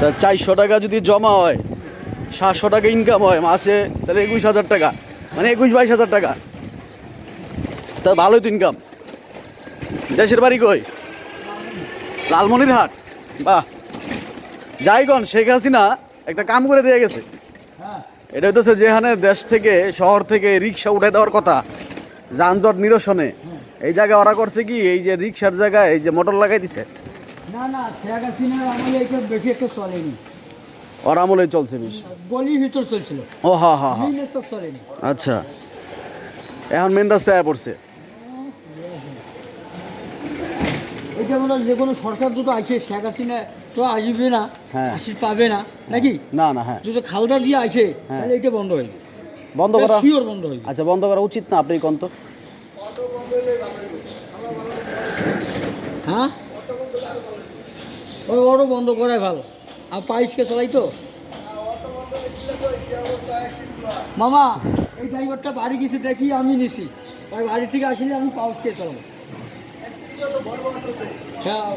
তা চারশো টাকা যদি জমা হয়, সাতশো টাকা ইনকাম হয় মাসে, তাহলে একুশ হাজার টাকা। মানে একুশ বাইশ হাজার টাকা। তা ভালোই তো ইনকাম দেশের বাড়ি কই? লালমনির হাট। বাহ। যাইগন শেখ হাসিনা একটা কাম করে দিয়ে গেছে। এটা হচ্ছে যেখানে দেশ থেকে, শহর থেকে রিক্সা উঠে দেওয়ার কথা, যানজট নিরসনে। এই জায়গায় ওরা করছে কি, এই যে রিক্সার জায়গায় এই যে মোটর লাগাই দিছে। না না শেখ হাসিনার আমলে এটা বেশি একটা চলেনি। ওর আমলে চলছে বেশ। গলির ভিতর চলছিল। ও হা হা হা। চলেনি। আচ্ছা। এখন মেন রাস্তায় পড়ছে। এটা মনে যে কোনো সরকার দুটো আছে শেখ হাসিনা তো আসবে না হ্যাঁ। আসি পাবে না নাকি? না না হ্যাঁ। যদি খালদা দিয়ে আসে হ্যাঁ। তাহলে এটা বন্ধ হয়ে বন্ধ করা? শিওর বন্ধ হয়ে আচ্ছা বন্ধ করা উচিত না আপনি কোন তো? হ্যাঁ? ওই অটো বন্ধ করাই ভালো। আর পাইসকে চলাই তো? মামা এই ড্রাইভারটা বাড়ি গেছে দেখি আমি নিছি। ওই বাড়ি থেকে আসলে আমি পাউসকে চালাবো? হ্যাঁ।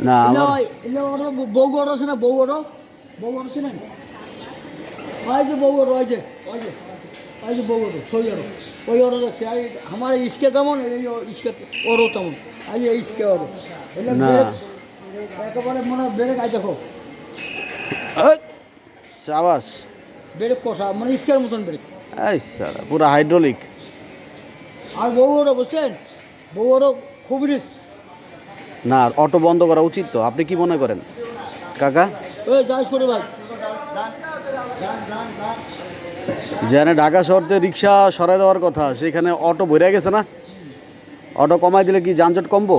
না ওই- বউ আছে না বউ বউ আছে না? ওই যে বউ বড় ওই যে ওই যে ওই যে বউ বড় সই ওর ওই ওর আছে। আর আমার ইস্কে তেমন এই ইস্কে ওরও তেমন। এই ইস্কে ওর এটা একেবারে মনে হয় ব্রেক আই দেখো। সাবাস। ব্রেক কষা মানে ইস্কের মতন ব্রেক এই সারা পুরো হাইড্রোলিক আর বউ বড় বুঝছেন? বউ বড় খুব রিস্ক না অটো বন্ধ করা উচিত তো আপনি কি মনে করেন? কাকা? ওই যাই করে ভাই। যেখানে ঢাকা শহরতে রিক্সা সরাই দেওয়ার কথা সেখানে অটো ভরে গেছে না? অটো কমাই দিলে কি যানজট কমবো?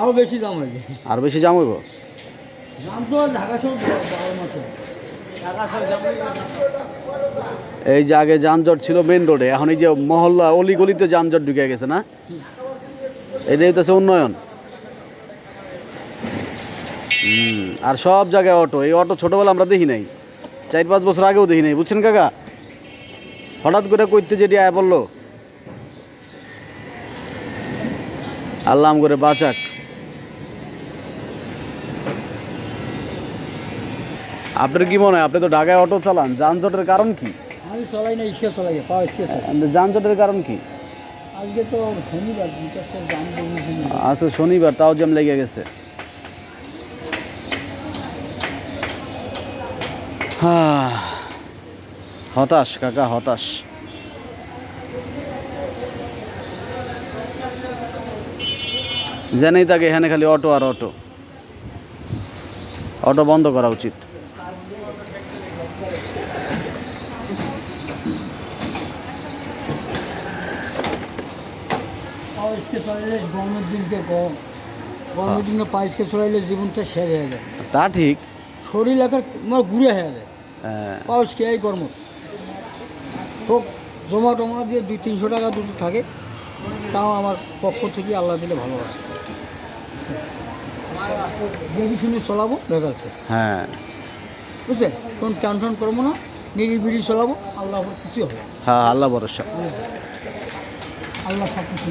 আরও বেশি দাম হয়েছে আর বেশি জাম হইব? দাম তো ঢাকা দাম এই যে আগে যানজট ছিল মেন রোডে এখন এই যে মহল্লা অলি গলিতে যানজট ঢুকে গেছে না? এটাই তো উন্নয়ন। আর সব জায়গায় অটো এই অটো ছোটবেলা আমরা দেখি নাই। চার পাঁচ বছর আগেও দেখি নাই বুঝছেন কাকা? হঠাৎ করে করতে যেটি আয় বলল আল্লাহ করে বাঁচাক। আপনার কি মনে হয়? আপনি তো ঢাকায় অটো চালান যানজটের কারণ কি? আমি চলাই না ইস্কে চলাই পাওয়া ইস্কে যানজটের কারণ কি? আজকে তো শনিবার আজকে শনিবার তাও জ্যাম লেগে গেছে। হতাশ কাকা হতাশ। জেনেই থাকে এখানে খালি অটো আর অটো। অটো বন্ধ করা উচিত। পাওয়া ইস্কে চলাইলে গরমের দিনকে গরম গরমের দিনে পা ইস্কে চলাইলে জীবনটা শেষ হয়ে যায়। তা ঠিক। শরীর একার আমার ঘুরে হয়ে যায়। হ্যাঁ, ইস্কে এই গরম। হোক জমা টমা দিয়ে দুই তিনশো টাকা দুটো থাকে তাও আমার পক্ষ থেকে আল্লাহ দিলে ভালোবাসে। দেখি শুনে চলাবো বেকার হ্যাঁ। বুঝলেন কোন টেনশন করব না নিরিবিড়ি চলাবো আল্লাহ কিছু হবে হ্যাঁ আল্লাহ ভরসা। আল্লাহ সব কিছু